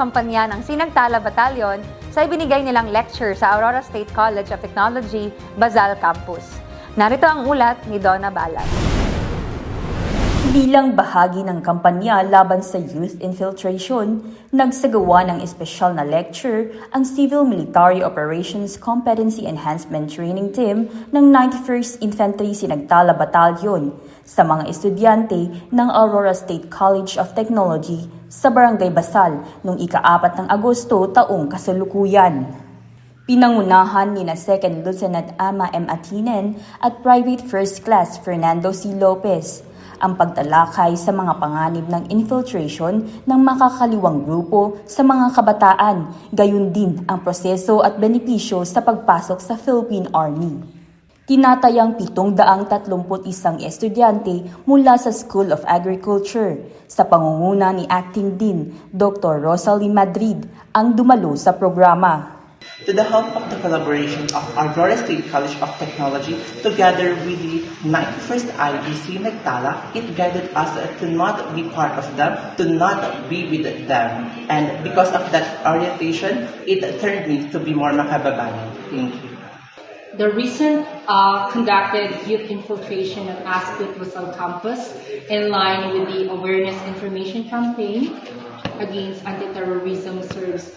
kampanya ng Sinagtala Battalion sa ibinigay nilang lecture sa Aurora State College of Technology, Bazal Campus. Narito ang ulat ni Donna Balas. Bilang bahagi ng kampanya laban sa youth infiltration, nagsagawa ng espesyal na lecture ang Civil Military Operations Competency Enhancement Training Team ng 91st Infantry Sinagtala Battalion sa mga estudyante ng Aurora State College of Technology sa Barangay Basal noong ika-4 ng Agosto taong kasalukuyan. Pinangunahan ni na Second Lieutenant Ama M. Atinen at Private First Class Fernando C. Lopez ang pagtalakay sa mga panganib ng infiltration ng makakaliwang grupo sa mga kabataan, gayon din ang proseso at benepisyo sa pagpasok sa Philippine Army. Tinatayang 731 estudyante mula sa School of Agriculture sa pangunguna ni Acting Dean Dr. Rosalie Madrid ang dumalo sa programa. To the help of the collaboration of Aurora State College of Technology together with the 91st IBC Nagtala, it guided us to not be part of them, to not be with them. And because of that orientation, it turned me to be more makababayan. Thank you. The recent uh, conducted youth infiltration of Ascot Rizal campus in line with the awareness information campaign against anti-terrorism serves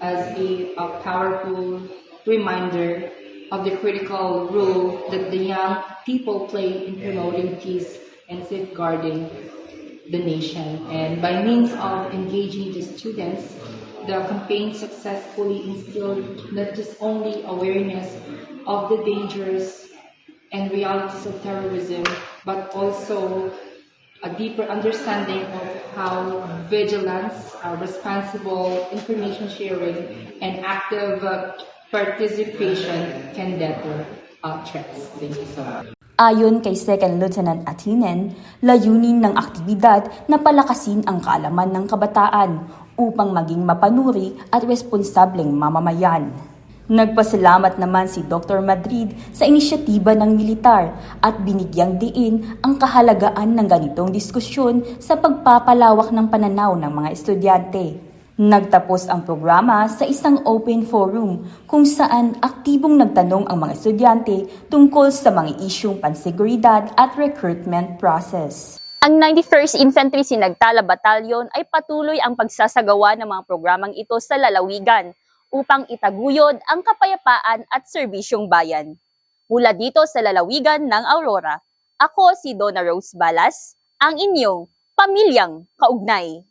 as a, a powerful reminder of the critical role that the young people play in promoting peace and safeguarding the nation. And by means of engaging the students, the campaign successfully instilled not just only awareness of the dangers and realities of terrorism, but also a deeper understanding of how vigilance, uh, responsible information sharing, and active uh, participation can deter uh, threats. Thank you so much. Ayon kay Second Lieutenant Atinen, layunin ng aktibidad na palakasin ang kaalaman ng kabataan upang maging mapanuri at responsableng mamamayan. Nagpasalamat naman si Dr. Madrid sa inisyatiba ng militar at binigyang diin ang kahalagaan ng ganitong diskusyon sa pagpapalawak ng pananaw ng mga estudyante. Nagtapos ang programa sa isang open forum kung saan aktibong nagtanong ang mga estudyante tungkol sa mga isyong panseguridad at recruitment process. Ang 91st Infantry Sinagtala Battalion ay patuloy ang pagsasagawa ng mga programang ito sa lalawigan upang itaguyod ang kapayapaan at serbisyong bayan. Mula dito sa lalawigan ng Aurora, ako si Donna Rose Balas, ang inyong pamilyang kaugnay.